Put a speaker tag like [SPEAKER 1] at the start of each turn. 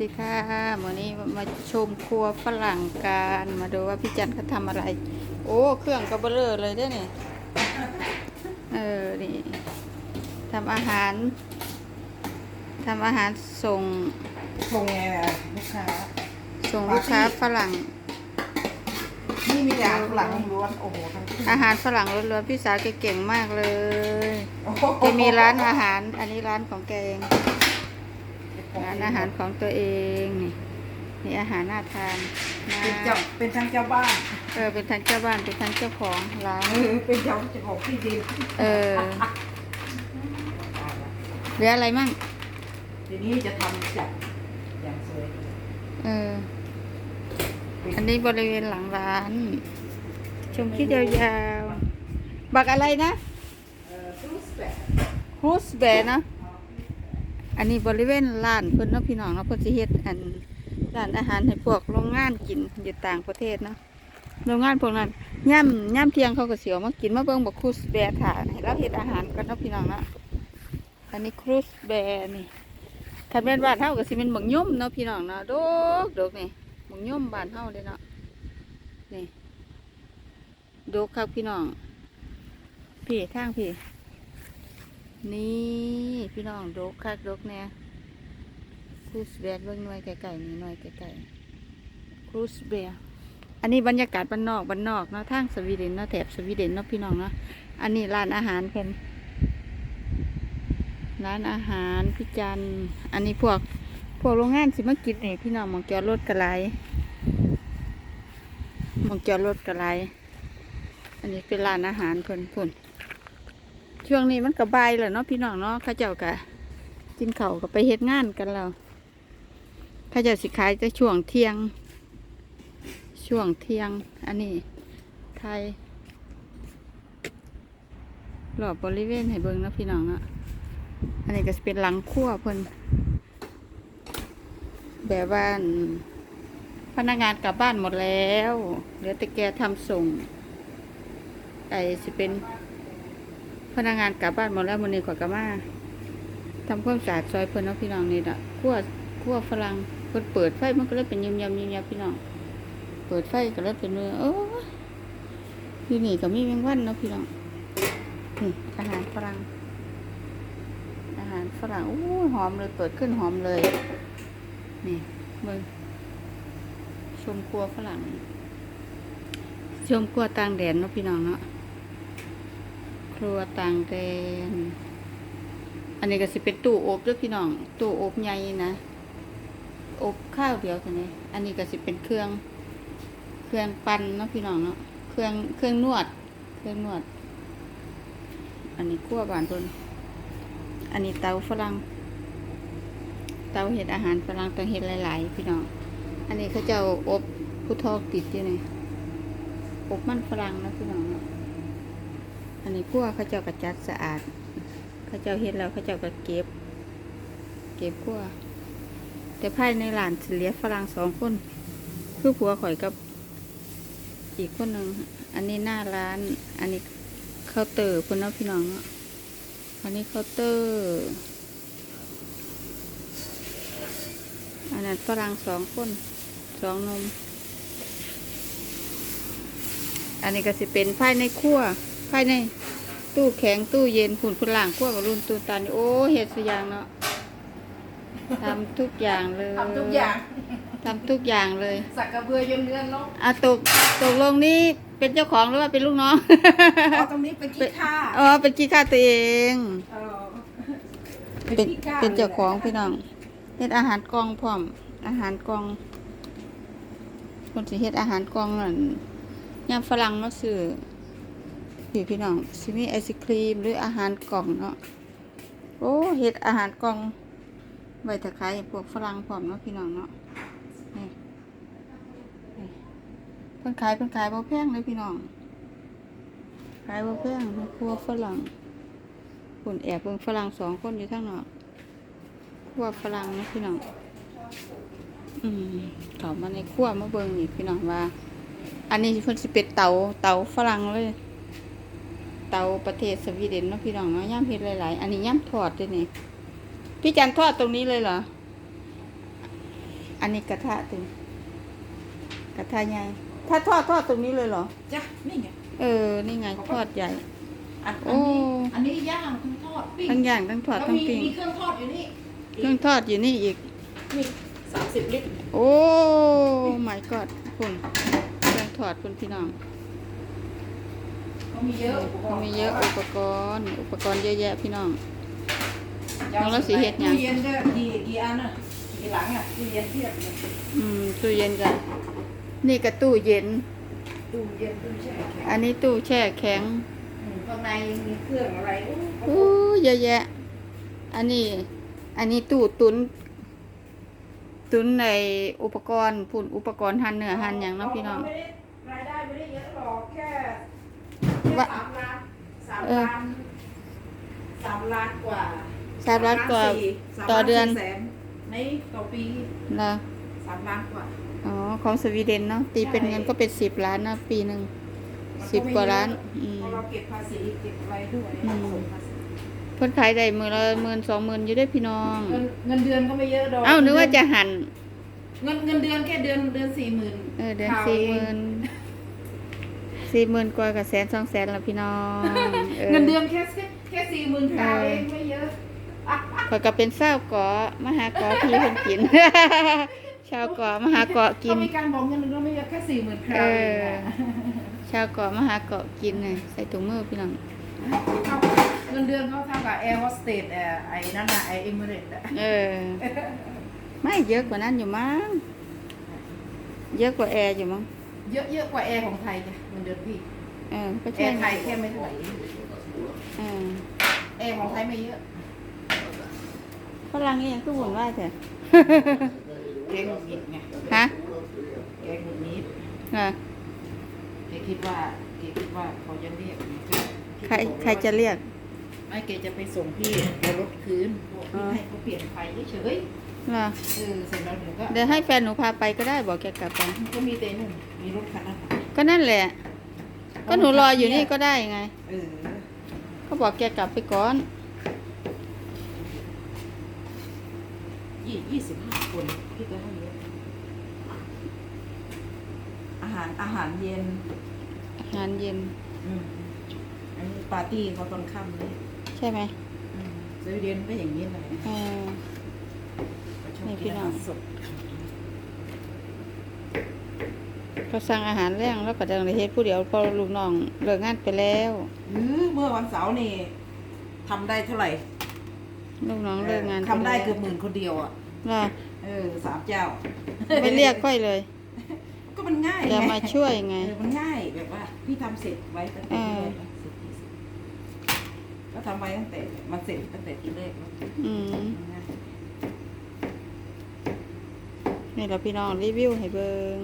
[SPEAKER 1] ดีค่ะวันนี้มาชมครัวฝรั่งกันมาดูว่าพี่จันเขาทำอะไร โอ้ เครื่องกระเบลอเลยเด้วยนี่เออ นี่ทำอาหารทำอาหารส่ง
[SPEAKER 2] ส่งไงล่ะลูกค้า
[SPEAKER 1] ส่งลูกค้าฝรั่ง
[SPEAKER 2] นี่มีแต่อาหารฝรั่งล้วนๆโอ้โหทั้งที่
[SPEAKER 1] อาหารฝรั่งล้วนๆพี่สาวแกเก่งมากเลย
[SPEAKER 2] โอ้โห
[SPEAKER 1] แกมีร้านอาหาร อันนี้ร้านของแกเอง ร้านอาหารของตัวเองนี่นี่อาหารน่าทานมา
[SPEAKER 2] เป็นเจ้ากเป็นทั้งเจ้าบ้าน
[SPEAKER 1] เออเป็นทั้งเจ้าบ้านเป็นทั้งเจ้าของร้าน
[SPEAKER 2] เออเป็นเจ้าเจ้าของที่ดิน
[SPEAKER 1] เออเหลืออะไรมั่ง
[SPEAKER 2] ทีนี้จะทำจัดอย่างสวย
[SPEAKER 1] เอออันนี้บริเวณหลังร้าน ชมคิดยาวๆบักอะไรนะ
[SPEAKER 2] เอ่อฟรุตแบบ
[SPEAKER 1] ฮุสเบนะ อันนี้บริเวณร้านเพิ่นเนาะพี่น้องเนาะเพิ่นสิเฮ็ดอันร้านอาหารให้พวกโรงงานกินอยู่ต่างประเทศเนาะโรงงานพวกนั้นย่ำย่ำเที่ยงเขาก็เสียวมากินมาเบิ่งบักครูสเบร์ถ่าให้เราเฮ็ดอาหารกันเนาะพี่น้องเนาะอันนี้ครูสเบร์นี่ถ้าเป็นบ้านเฮาก็สิเป็นบักย่มเนาะพี่น้องเนาะดกดกนี่บักย่มบ้านเฮาเลยเนาะนี่ดกครับพี่น้องพี่ทางพี่ นี่พี่น้องดกคักดกแน่ครูสเบร์เบิ่งหน่วยไก่ๆนี่หน่วยไก่ๆครูสเบร์อันนี้บรรยากาศบ้านนอกบ้านนอกเนาะทางสวีเดนเนาะแถบสวีเดนเนาะพี่น้องเนาะอันนี้ร้านอาหารเป็นร้านอาหารพี่จันอันนี้พวกพวกโรงงานสิมากินนี่พี่น้องมองจอดรถกระไรมองจอดรถกระไรอันนี้เป็นร้านอาหารเพิ่นพุ่น ช่วงนี้มันกระบายแหละเนาะพี่น้องเนาะข้าเจ้ากะกินเข้าก็ไปเฮ็ดงานกันแล้วข้าเจ้าสิขายแต่ช่วงเที่ยง ช่วงเที่ยง อันนี้ไทยรอบบริเวณให้เบิ่งเนาะพี่น้องเนาะอันนี้ก็จะเป็นหลังครัวเพิ่นแบบว่านพนักงานกลับบ้านหมดแล้วเหลือแต่แกทำส่งไอ้สิเป็น พนักงานกลับบ้านหมดแล้วมื้อนี้ขอยก็มาทำความสะอาดซอยเพิ่นเนาะพี่น้องนี่ละครัวครัวฝรั่งเพิ่นเปิดไฟมันก็เลยเป็นยำยำยำยำพี่น้อง เปิดไฟก็แล้วเป็นเนื้อโอ้ที่นี่ก็มีแมงวันเนาะพี่น้องนี่อาหารฝรั่งอาหารฝรั่งโอ้หอมเลยเปิดขึ้นหอมเลย นี่มึงชมครัวฝรั่งชมครัวต่างแดนเนาะพี่น้องเนาะ ครัวต่างแดน อันนี้ก็สิเป็นตู้อบด้วยพี่น้อง ตู้อบใหญ่นะ อบข้าวเดียวเท่านี้อันนี้ก็สิเป็นเครื่อง เครื่องปั่นเนาะพี่น้องเนาะ เครื่อง เครื่องนวด เครื่องนวด อันนี้คั่วบานเพิ่นอันนี้เตาฝรั่ง เตาเห็ดอาหารฝรั่งต้องเห็ดหลาย ๆ พี่น้อง อันนี้เขาจะอบผู้ทอกติดอยู่นี่อบมันฝรั่งนะพี่น้องเนาะ นนี้คั่วเขาเจ้ากระจัดสะอาดเขาเจ้าเห็ดแล้วเขาเจ้าก็เก็บ เก็บคั่วแต่ภายในร้านเหลียฝรั่งสองคน คือผัวข่อยกับอีกคนหนึ่งอันนี้หน้าร้าน อันนี้เคาน์เตอร์คุณน้องพี่น้องอันนี้เคาน์เตอร์ อันนั้นฝรั่งสองคนสองนม อันนี้ก็สิเป็นภายในครัว ภายในตู้แข็งตู้เย็นผุนพนล่างครัวกับรุ่นตู้ตัน โอ้เห็ดสุดอย่างเนาะทำทุกอย่างเลย
[SPEAKER 2] ทำทุกอย่าง
[SPEAKER 1] ทำทุกอย่างเลย
[SPEAKER 2] สักกระเบือยืนเรือนเนาะ
[SPEAKER 1] อะตกตกลงนี่เป็นเจ้าของหรือว่าเป็นลูกน้อง
[SPEAKER 2] เอาตรงนี้เป็นขี้ข้า
[SPEAKER 1] อ๋อเป็นขี้ข้าตัวเอง
[SPEAKER 2] เออ
[SPEAKER 1] เป็น
[SPEAKER 2] ขี้ข้า
[SPEAKER 1] เป็นเจ้าของพี่น้องเฮ็ดอาหารกล่องพร้อม อาหารกล่อง คนสิเฮ็ดอาหารกล่องนั่นยามฝรั่งมาซื้อ พี่พี่น้องสิมีไอศครีมหรืออาหารกล่องเนาะโอ้เฮ็ดอาหารกล่องไว้ถ้าขายให้พวกฝรั่งพร้อมเนาะพี่น้องเนาะนี่นี่เพิ่นขายเพิ่นขายบ่แพงเลยพี่น้องขายบ่แพงในครัวฝรั่งคนแอบเบิ่งฝรั่งสองคนอยู่ทางนอกครัวฝรั่งนะพี่น้องอืมเขามาในครัวมาเบิ่งนี่พี่น้องว่า อันนี้เพิ่นสิเป็นเตาเตาฝรั่งเลย เตาประเทศสวีเดนเนาะพี่น้องเนาะย่ำเฮ็ดหลายๆ อันนี้ย่ำทอดด้วยนี่พี่จันทอดตรงนี้เลยเหรอ อันนี้กระทะถึงกระทะใหญ่ถ้าทอดทอดตรงนี้เลยเหรอ
[SPEAKER 2] จ้ะ นี่ไง
[SPEAKER 1] เออ นี่ไงทอดใหญ่
[SPEAKER 2] อัน
[SPEAKER 1] โอ้
[SPEAKER 2] อันนี้อันนี้ย่างทั้งทอดปิ้ง
[SPEAKER 1] ทั้งย่างทั้งทอด
[SPEAKER 2] แล้ว
[SPEAKER 1] ทั้ง
[SPEAKER 2] มี
[SPEAKER 1] ปิ้ง
[SPEAKER 2] มีเครื่องทอดอยู่นี่
[SPEAKER 1] เครื่องทอดอยู่นี่อีก
[SPEAKER 2] นี่สามสิบลิตร
[SPEAKER 1] โอ้ไม่กอดคุณเครื่องทอดคุณพี่น้อง
[SPEAKER 2] เขา มีเยอะ
[SPEAKER 1] เขามีเยอะอุปกรณ์ อุปกรณ์เยอะแยะพี่น้อง น้องแล้วสีเฮ็ดหยัง
[SPEAKER 2] ตู้เย็นก็กี่กี่อันอะกี่หลังอะตู้เย็นเทียบเลย
[SPEAKER 1] อืมตู้เย็นกัน นี่ก็ตู้เย็น
[SPEAKER 2] ตู้เย็นตู้แช่แข็ง
[SPEAKER 1] อันนี้ตู้แช่แข็ง
[SPEAKER 2] อืมข้างในยังมีเครื่องอะไรโอ้โห
[SPEAKER 1] อู้เยอะแยะ อันนี้ อันนี้ตู้ตุน ตุนในอุปกรณ์พุ่นอุปกรณ์หั่นเนื้อหั่นอย่างเนาะพี่น้อง
[SPEAKER 2] ไม่ได้รายได้ไม่ได้เยอะหรอกแค่แค่
[SPEAKER 1] ว่า
[SPEAKER 2] สามล้านสาม
[SPEAKER 1] เออ
[SPEAKER 2] ล้านสามล้านกว่า
[SPEAKER 1] สามล้านกว่า
[SPEAKER 2] สี่สาม
[SPEAKER 1] ต่อ
[SPEAKER 2] ล้าน
[SPEAKER 1] เดือน
[SPEAKER 2] สี่แสนในต่อปี
[SPEAKER 1] นะ
[SPEAKER 2] สามล้านกว่า
[SPEAKER 1] อ๋อ ของสวีเดนเนาะ ตีเป็นเงินก็เป็นสิบล้านนะปีหนึ่ง
[SPEAKER 2] มัน
[SPEAKER 1] สิบกว่าล้าน
[SPEAKER 2] ไม่เยอะ
[SPEAKER 1] อืม
[SPEAKER 2] เพราะเราเก็บภาษีเก็บอะไรด้วย
[SPEAKER 1] อืม
[SPEAKER 2] ส่งภาษี
[SPEAKER 1] เพิ่นขายได้มือละหมื่นสองหมื่นอยู่ได้อพี่น้อง
[SPEAKER 2] เงินเงินเดือนก็ไม่เยอะดอก
[SPEAKER 1] เอ้านึกว่าจะหัน
[SPEAKER 2] เงินเงินเดือนแค่เดือนเดือนสี่หมื่น
[SPEAKER 1] เออเดือนสี่หมื่น สี่หมื่นกว่ากับแสนสองแสนละพี่น้องออ
[SPEAKER 2] เงินเดือนแค่แค่สี่หมื่นคราว
[SPEAKER 1] เออ
[SPEAKER 2] เองไม่เยอะ
[SPEAKER 1] ข้อยก็เป็นเศร้าวเกาะมาหาเกาะพี่เพิ่นกิน ชาวเกาะมาหาเกาะกิน
[SPEAKER 2] เขามีการบอกเงินเดือนไม่เยอะแค่สี่หมื่นคราวเองอะ
[SPEAKER 1] ชาวเกาะมาหาเกาะกินน่ะใส่ถุงมือพี่น้อง
[SPEAKER 2] เท่าเงินเดือนเขาเท่ากับแอร์โฮสเตสไอ้นั่นน่ะไอ้เอมิเรตอะ
[SPEAKER 1] เออ ไม่เยอะกว่านั้นอยู่มั้งเยอะกว่าแอร์อยู่มั้ง
[SPEAKER 2] เยอะเยอะกว่าแอร์ของไทยจ้ะเงินเดือนพี่
[SPEAKER 1] เออก็
[SPEAKER 2] แอ
[SPEAKER 1] ใช่
[SPEAKER 2] ร์ไทยแค่ไม่เท่าไหร่
[SPEAKER 1] เออ
[SPEAKER 2] แอร์ของไทยไม่เยอะ
[SPEAKER 1] ฝรั่งนี่ยังคือวุ่นวายแท้
[SPEAKER 2] แกงหงุดหงิดไง
[SPEAKER 1] ฮะ
[SPEAKER 2] แกงหงุดหงิด
[SPEAKER 1] น่ะ
[SPEAKER 2] แกคิดว่าแกคิดว่าเขาจะเรียกไงก็
[SPEAKER 1] ใครใครจะเรียก
[SPEAKER 2] ไม่แกจะไปส่งพี่เอารถคืนบอก
[SPEAKER 1] อ๋อ
[SPEAKER 2] ให้เขาเปลี่ยนไฟเฉย
[SPEAKER 1] น่ะ
[SPEAKER 2] ๆเออเสร็จแล้วเดี๋ยวก็
[SPEAKER 1] เดี๋ยวให้แฟนหนูพาไปก็ได้บอกแกกลับไป
[SPEAKER 2] ก็มีแต่นู่นมีรถคันนั้น
[SPEAKER 1] ก็นั่นแหละ ก็หนูรออยู่นี่ก็ได้ไง
[SPEAKER 2] เออ
[SPEAKER 1] เขาบอกแกกลับไปก่อน
[SPEAKER 2] ยี่ยี่สิบห้าคนพี่ก็ให้เยอะอาหารอาหารเย็น
[SPEAKER 1] อาหารเย็น
[SPEAKER 2] อืมอันนี้ปาร์ตี้เขาตอนค่ำเลย
[SPEAKER 1] ใช่ไหม
[SPEAKER 2] อืมสวีเดนก็อย่างนี้เลย
[SPEAKER 1] นี่พี่
[SPEAKER 2] กิน
[SPEAKER 1] น้
[SPEAKER 2] อา
[SPEAKER 1] อง
[SPEAKER 2] หารสด
[SPEAKER 1] เขาสั่งอาหารแรงแล้วก็ดังเลยเฮ็ดผู้เดียวพอลูกน้องเลิกงานไปแล้ว
[SPEAKER 2] หรือเมื่อวันเสาร์นี่ทำได้เท่าไหร่
[SPEAKER 1] ลูกน้องเลิกงาน
[SPEAKER 2] ทำได้เกือบ
[SPEAKER 1] ป
[SPEAKER 2] หมื่นคนเดียวอะ
[SPEAKER 1] แล้ว
[SPEAKER 2] เออสามเจ้า
[SPEAKER 1] ไม่เรียกค่อยเลย
[SPEAKER 2] ก็มันง่าย
[SPEAKER 1] จะ
[SPEAKER 2] ไง
[SPEAKER 1] มาช่วยไง
[SPEAKER 2] เออมันง่ายแบบว่า พี่ทำเสร็จไว้ตั้งแต่ที่แรก
[SPEAKER 1] เออ
[SPEAKER 2] นะเสร็จที่สุดก็ทำไว้ตั้งแต่มันเสร็จตั้งแต่ที่แรกแล้ว
[SPEAKER 1] อืม
[SPEAKER 2] มันง่าย
[SPEAKER 1] นี่เราพี่น้องรีวิวให้เบิง